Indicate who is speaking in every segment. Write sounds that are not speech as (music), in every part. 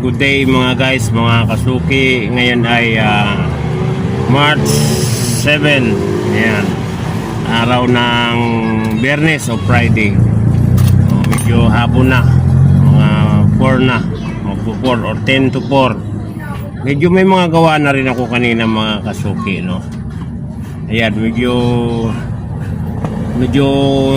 Speaker 1: good day mga guys, mga kasuki. Ngayon ay ah, March 7. Ayan. Araw ng Biyernes o Friday. Oh, medyo hapon na. Mga 4 na. Magpo 4 or 10 to 4. Medyo may mga gawa na rin ako kanina mga kasuki, no? Ayan, medyo medyo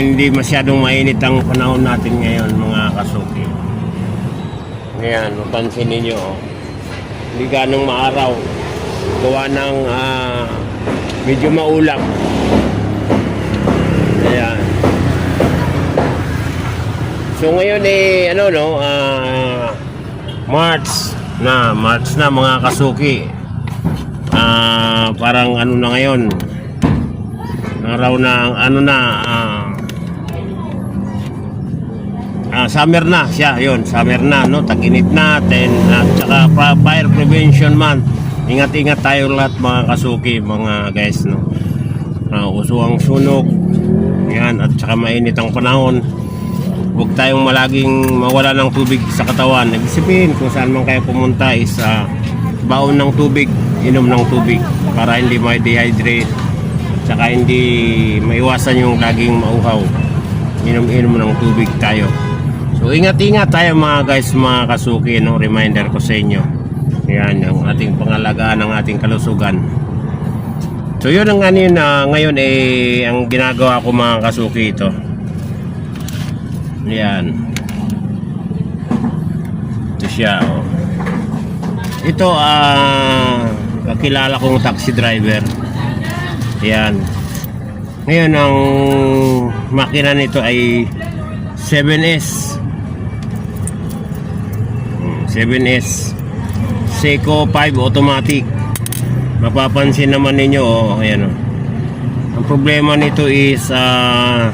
Speaker 1: hindi masyadong mainit ang panahon natin ngayon mga kasuki. Ngayon, mapansin ninyo, oh. hindi ganong maaraw. Gawa ng ah, medyo maulap. Ayan. So ngayon eh, ano no, ah, March na, March na mga kasuki. Ah, parang ano na ngayon, araw na, ano na, ah, summer na siya, yon summer na, no? Tag-init na, ten, at saka fire prevention month. Ingat-ingat tayo lahat mga kasuki, mga guys, no? Ah, uso ang sunog, yan, at saka mainit ang panahon. Huwag tayong malaging mawala ng tubig sa katawan. Ibig kung saan man kayo pumunta is ah, baon ng tubig, inom ng tubig para hindi ma-dehydrate. Saka hindi maiwasan yung laging mauhaw. Inom-inom ng tubig tayo. So ingat-ingat tayo mga guys, mga kasuki, no? Reminder ko sa inyo. Yan, yung ating pangalagaan ng ating kalusugan. So yun ang ano na ngayon eh, ang ginagawa ko mga kasuki ito. Yan. Ito siya, oh. Ito, ah, kakilala kong taxi driver. Yan. Ngayon, ang makina nito ay 7S. Hmm, 7S. Seiko 5 automatic. Mapapansin naman ninyo, oh, ayan oh. Ang problema nito is, ah,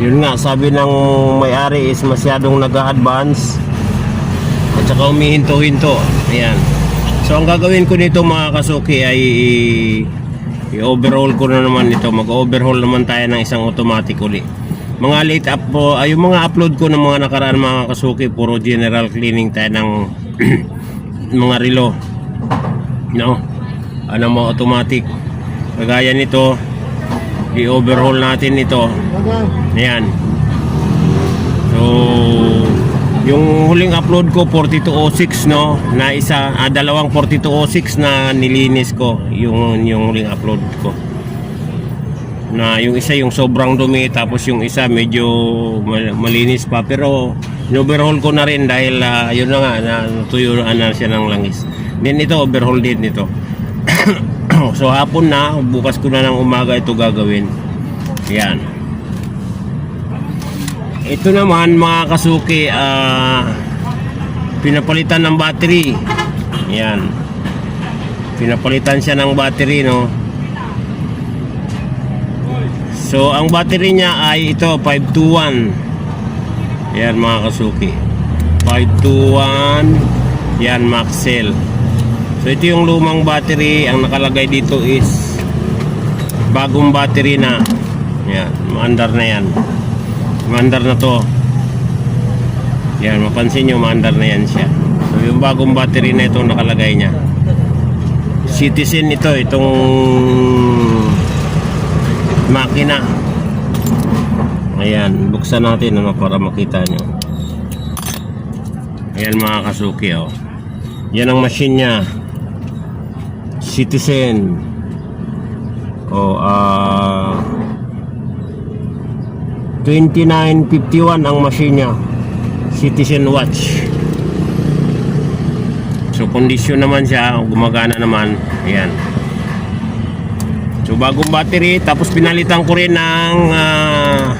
Speaker 1: yun nga, sabi ng may-ari is masyadong nag-advance at saka umihinto-hinto. Ayan. So, ang gagawin ko nito mga kasuki ay i-overhaul ko na naman ito. Mag-overhaul naman tayo ng isang automatic uli. Mga late up po, ay yung mga upload ko ng mga nakaraan mga kasuki, puro general cleaning tayo ng (clears throat) mga relo. No? Ano mga automatic. Kagaya nito, i-overhaul natin ito. Ayan. So, yung huling upload ko 4206 no, na isa ah, dalawang 4206 na nilinis ko yung yung huling upload ko. Na yung isa yung sobrang dumi tapos yung isa medyo mal- malinis pa pero overhaul ko na rin dahil ah, yun na nga na tuyo na siya ng langis. Then ito overhaul din nito. (coughs) so hapon na, bukas ko na ng umaga ito gagawin. Yan. Ito naman mga kasuki, ah, pinapalitan ng battery. Yan. Pinapalitan siya ng battery, no? So, ang battery niya ay ito, 521. Yan mga kasuki. 521. Yan, Maxell. So, ito yung lumang battery. Ang nakalagay dito is bagong battery na. Yan, maandar na yan. Maandar na to. Yan, mapansin nyo, maandar na yan siya. So, yung bagong battery na ito nakalagay niya. Citizen ito, itong makina. Ayan, buksan natin ano, para makita nyo. Ayan mga kasuki, oh. Yan ang machine niya. Citizen. Oh, ah... 2951 ang machine niya. Citizen Watch. So kondisyon naman siya, gumagana naman. Ayan. So bagong battery, tapos pinalitan ko rin ng ah,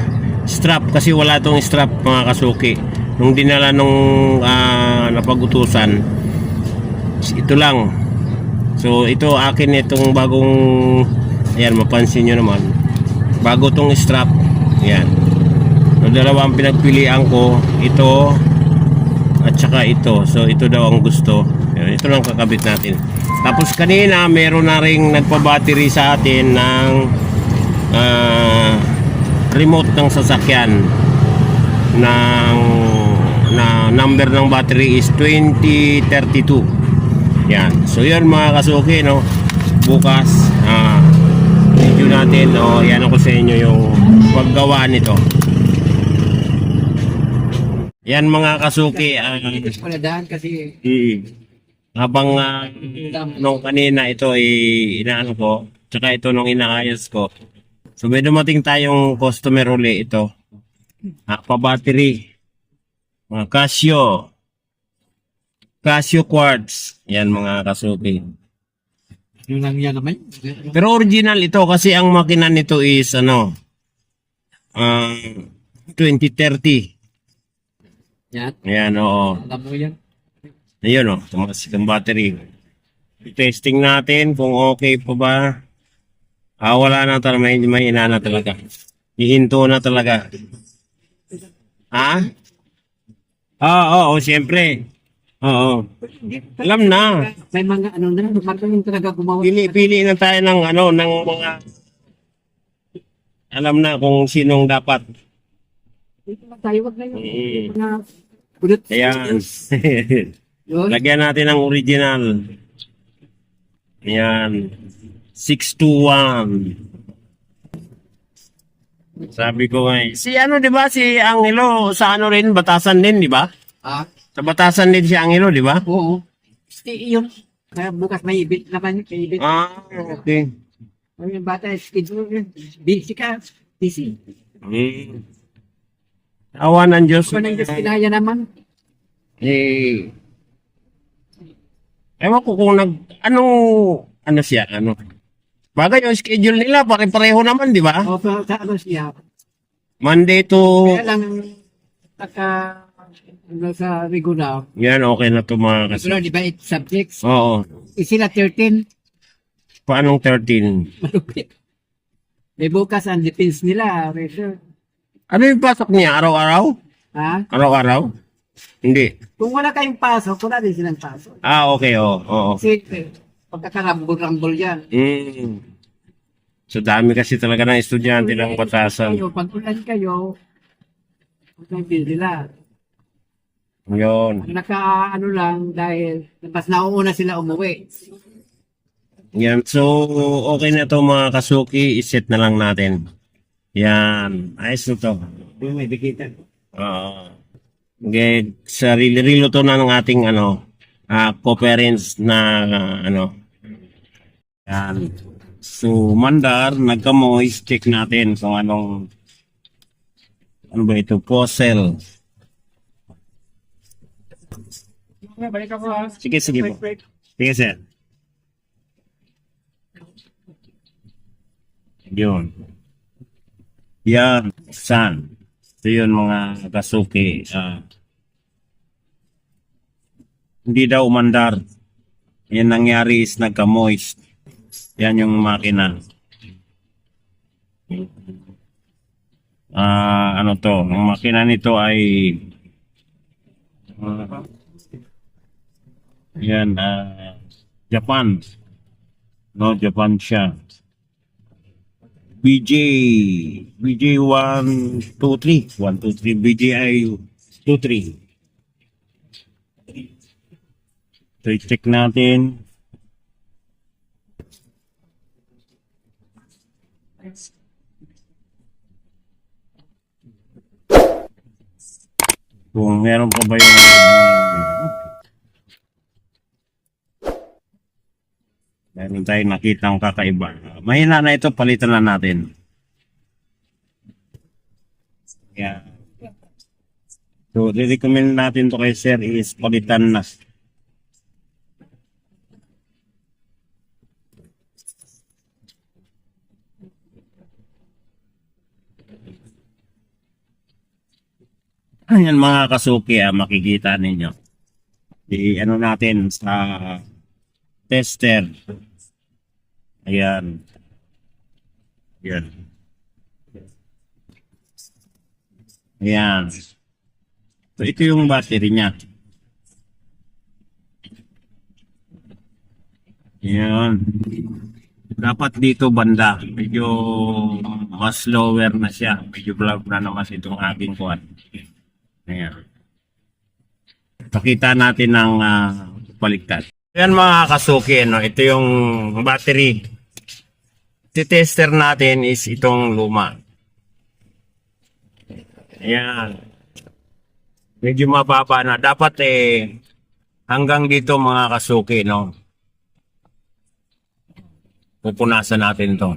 Speaker 1: strap kasi wala tong strap mga kasuki. Nung dinala nung ah, napagutusan, ito lang. So ito akin itong bagong ayan mapansin nyo naman. Bago tong strap. Ayan. So dalawa ang pinagpilian ko, ito at saka ito. So ito daw ang gusto. Ito lang kakabit natin. Tapos kanina meron na ring nagpa-battery sa atin ng ah, remote ng sasakyan ng na number ng battery is 2032. Yan. So yun mga kasuki no. Bukas ah video natin o yan ako sa inyo yung paggawa nito. Yan mga kasuki
Speaker 2: Wala daan kasi
Speaker 1: mm, habang ah, nung kanina ito ay inaano ko tsaka ito nung inaayos ko. So may dumating tayong customer uli ito. Ah, pa-battery. Mga Casio. Casio quartz. Yan mga kasuki.
Speaker 2: yung lang yan naman.
Speaker 1: Pero original ito kasi ang makina nito is ano ah 2030.
Speaker 2: Yan.
Speaker 1: Ayan, oo.
Speaker 2: Alam mo yan.
Speaker 1: Ayun oh, tumakas yung battery. Testing natin kung okay pa ba. Ah, wala na talaga, may, may ina na talaga. Hihinto na talaga. Ha? Ah, oo, oh, siyempre. Oo. Alam na.
Speaker 2: May mga ano na, magaling talaga gumawa.
Speaker 1: Pili, pili na tayo ng ano, ng mga alam na kung sinong dapat.
Speaker 2: Dito lang tayo, wag na yun.
Speaker 1: Mm.
Speaker 2: Kulot.
Speaker 1: Ayan. (laughs) Lagyan natin ng original. Ayan. 621. Sabi ko nga, eh, si ano 'di ba si Angelo sa ano rin batasan din 'di ba?
Speaker 2: Ah,
Speaker 1: Sa batasan din si Angelo 'di ba?
Speaker 2: oo. Stay yun. Kaya bukas may ibit naman yun. May ibit.
Speaker 1: Ah, okay.
Speaker 2: Ay, Yung bata, schedule. Busy ka. Busy.
Speaker 1: Hmm. Awa ng Diyos.
Speaker 2: Kung nang kinaya naman.
Speaker 1: Eh, ewan ko kung nag, anong, ano siya, ano. Bagay yung schedule nila, pare-pareho naman, di ba?
Speaker 2: O, pero sa ano siya.
Speaker 1: Monday to,
Speaker 2: Kaya lang, pagka, ano sa regular,
Speaker 1: yan, okay na to mga kasi.
Speaker 2: regular, di ba, 8 subjects.
Speaker 1: Oo.
Speaker 2: Eh, sila 13,
Speaker 1: Paanong 13?
Speaker 2: malupit. May bukas ang defense nila, regular.
Speaker 1: Ano yung pasok niya? Araw-araw?
Speaker 2: Ha?
Speaker 1: Araw-araw? Hindi.
Speaker 2: Kung wala kayong pasok, wala din silang pasok.
Speaker 1: Ah, okay, oo. oo.
Speaker 2: Kasi, eh, pagkakarambol-rambol yan.
Speaker 1: Mm. So, dami kasi talaga ng estudyante ng batasan.
Speaker 2: Kayo, pag ulan kayo, huwag nila.
Speaker 1: Yun.
Speaker 2: Ang naka, ano lang, dahil mas nauuna sila umuwi.
Speaker 1: Yan. So, okay na to mga kasuki. Iset na lang natin. Yan. Ayos na to.
Speaker 2: Yung may bigita.
Speaker 1: Oo. Okay. Sarili-rilo to na ng ating ano, ah co-parents na ah, ano. Yan. So, mandar, nagka-moist check natin kung anong ano ba ito? Posel.
Speaker 2: Balik ako ha.
Speaker 1: Sige, sige po. Sige, sir. Yun. Yan. San. Ito yun mga kasuki. Ah. hindi daw umandar. Yan nangyari is nagka-moist. Yan yung makina. Ah, ano to? Ang makina nito ay ah, yan, ah, Japan. No, Japan siya. BJ, BJ 1, 2, 3. 1, 2, 3. BJI 2, 3. So, check natin. Kung meron pa ba yung Meron tayong nakitang kakaiba. Mahina na ito, palitan na natin. Yeah. So, recommend natin to kay sir is palitan na. Ayan mga kasuki, ah, makikita ninyo. I ano natin sa tester. Ayan. Ayan. Ayan. So, ito yung battery niya. Ayan. Dapat dito banda. Medyo mas lower na siya. Medyo vlog na naman itong aking kuwan. Ayan. pakita natin ng ah, baliktad. Yan mga kasuki, no? ito yung battery. Titester natin is itong luma. Ayan. Medyo mababa na. Dapat eh, hanggang dito mga kasuki, no? Pupunasan natin to.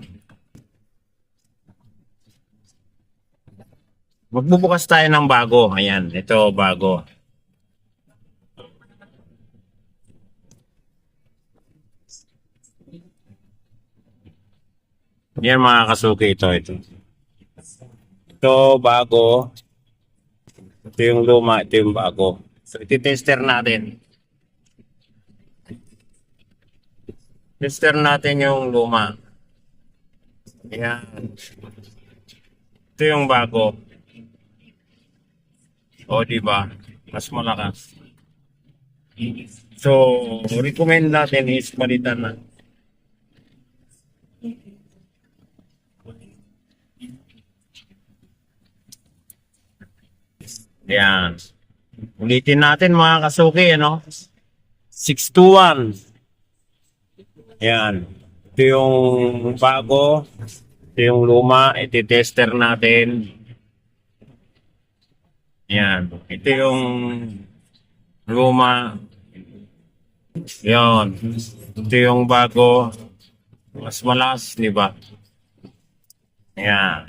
Speaker 1: Magbubukas tayo ng bago. Ayan, ito bago. Yan mga kasuki ito, ito. Ito bago. Ito yung luma, ito yung bago. So, iti-tester natin. Tester natin yung luma. Ayan. Ito yung bago. O, di ba? Mas malakas. So, recommend natin is palitan na. Yan. Ulitin natin mga kasuki, ano? 621. Yan. Ito yung bago. Ito yung luma. Iti-tester natin. Yan. Ito yung luma. Yan. Ito yung bago. Mas malas, di ba? Yan.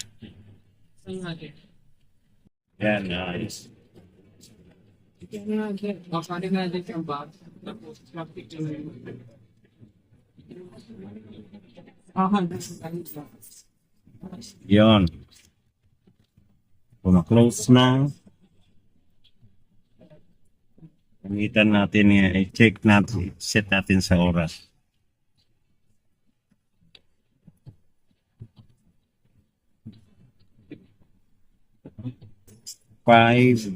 Speaker 1: Yan, nice.
Speaker 2: Baka rin natin yung box. Tapos, traffic na yun. Ah, nasa
Speaker 1: Yon. Kung close na, gamitan natin yan. I-check natin, set natin sa oras. Five.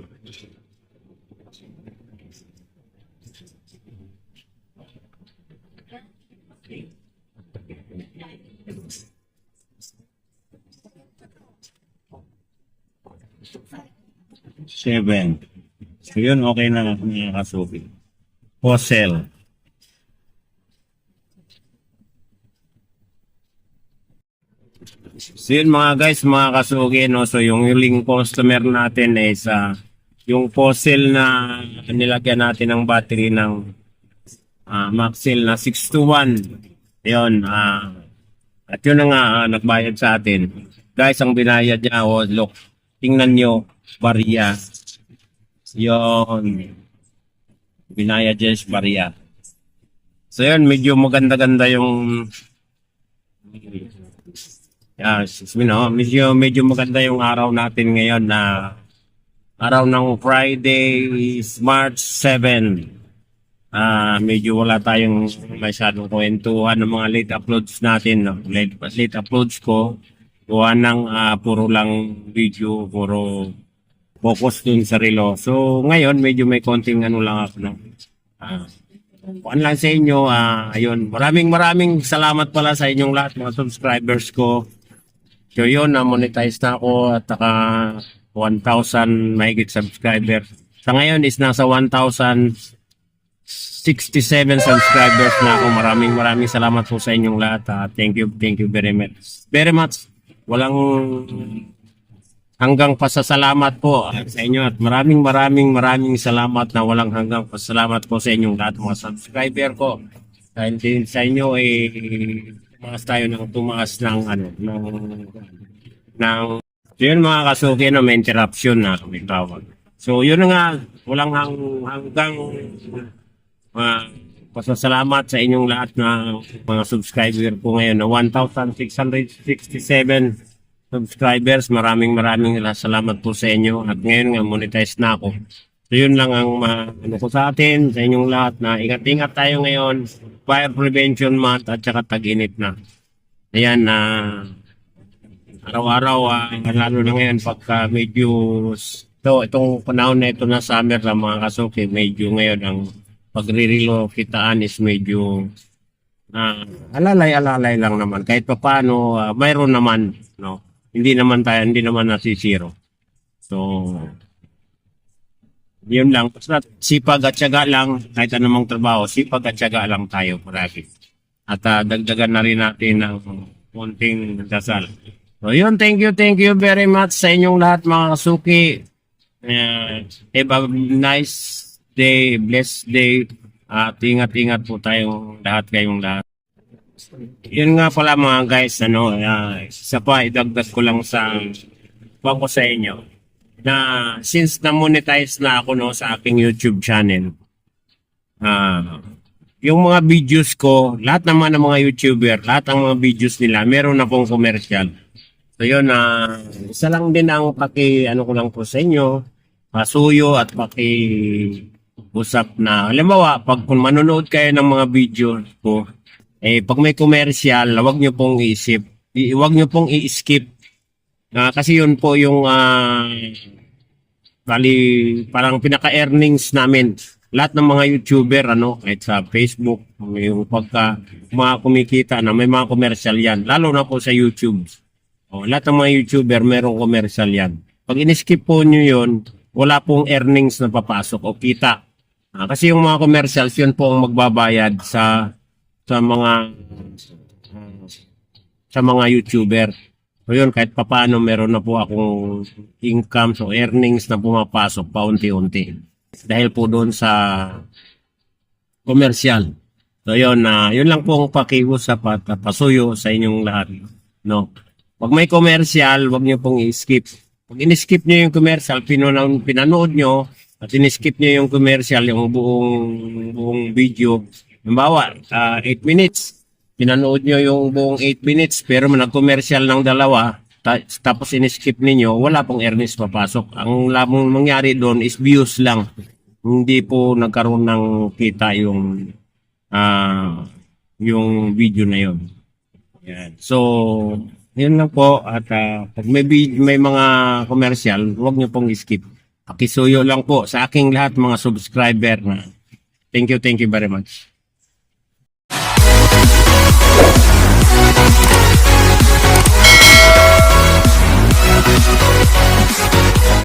Speaker 1: Seven. So yun, okay na mga kasuki. Fossil. So yun mga guys, mga kasuki, no? so yung huling customer natin is ah, yung fossil na nilagyan natin ng battery ng ah, Maxell na 621. Yun, ah, at yun na nga, ah, nagbayad sa atin. Guys, ang binayad niya, oh, look, tingnan nyo, barya. Yun. Binayad niya is barya. So yun, medyo maganda-ganda yung Yes, you know, medyo, medyo maganda yung araw natin ngayon na araw ng Friday is March 7. Ah, medyo wala tayong masyadong kwentuhan ng mga late uploads natin. No? Late, late uploads ko, gawa ng ah, puro lang video, puro focus dun sa relo. So, ngayon, medyo may konting ano lang ako. No? Ah, kuan lang sa inyo, ah, ayun, maraming maraming salamat pala sa inyong lahat, mga subscribers ko. So yun, na-monetize na ako at saka 1,000 mahigit subscribers. Sa ngayon is nasa 1,067 subscribers na ako. Maraming maraming salamat po sa inyong lahat. ah. thank you, thank you very much. Very much. Walang hanggang pasasalamat po sa inyo at maraming maraming maraming salamat na walang hanggang pasasalamat po sa inyong lahat mga subscriber ko. Dahil din sa inyo eh tumaas tayo ng tumaas ng ano ng ng yun mga kasuki no may interruption na may tawag. So yun nga walang hang, hanggang uh, pasasalamat sa inyong lahat na mga subscriber ko ngayon na 1,667 subscribers. Maraming maraming salamat po sa inyo at ngayon nga monetize na ako. So yun lang ang ano ko sa atin, sa inyong lahat na ingat-ingat tayo ngayon. Fire Prevention Month at saka tag-init na. Ayan na araw-araw, ah, lalo na ngayon pagka medyo to, itong panahon na ito na summer na mga kasuki, medyo ngayon ang pagririlo kitaan is medyo ah, alalay-alalay lang naman. Kahit pa paano, ah, mayroon naman, no? Hindi naman tayo, hindi naman nasisiro. So, Yun lang. Basta sipag at syaga lang, kahit anumang trabaho, sipag at syaga lang tayo paragi. At ah, dagdagan na rin natin ng konting dasal. So yun, thank you, thank you very much sa inyong lahat mga kasuki. Uh, have a nice day, blessed day. At ingat-ingat po tayong lahat kayong lahat. Yun nga pala mga guys, ano, uh, isa pa, idagdag ko lang sa wag ko sa inyo na since na-monetize na ako no, sa aking YouTube channel, ah yung mga videos ko, lahat naman ng mga YouTuber, lahat ng mga videos nila, meron na pong commercial. So yun, na isa lang din ang paki, ano ko lang po sa inyo, pasuyo at paki usap na, halimbawa, pag kung manonood kayo ng mga video ko, eh, pag may commercial, wag nyo pong iisip, wag nyo pong i-skip. Ah, kasi yun po yung, ah, bali, parang pinaka-earnings namin. Lahat ng mga YouTuber, ano, kahit sa Facebook, yung pagka mga kumikita na may mga commercial yan, lalo na po sa YouTube. O, lahat ng mga YouTuber, merong commercial yan. Pag in-skip po nyo yun, wala pong earnings na papasok o kita. Ah, kasi yung mga commercials, yun po ang magbabayad sa sa mga sa mga YouTuber. So yun, kahit papaano meron na po akong income, so earnings na pumapasok paunti-unti. Dahil po doon sa commercial. So yun, na yun lang po ang pakiusap at uh, pasuyo sa inyong lahat. No? Pag may commercial, wag niyo pong i-skip. Pag in-skip niyo yung commercial, pinanood, pinanood niyo at in-skip niyo yung commercial, yung buong buong video, Halimbawa, 8 minutes. Pinanood nyo yung buong 8 minutes pero nag-commercial ng dalawa ta- tapos in-skip ninyo, wala pong earnings papasok. Ang lamang mangyari doon is views lang. Hindi po nagkaroon ng kita yung ah yung video na yon. Yan. So, yun lang po at ah, pag may may mga commercial, huwag niyo pong skip. Pakisuyo lang po sa aking lahat mga subscriber na Thank you, thank you very much.
Speaker 3: Thank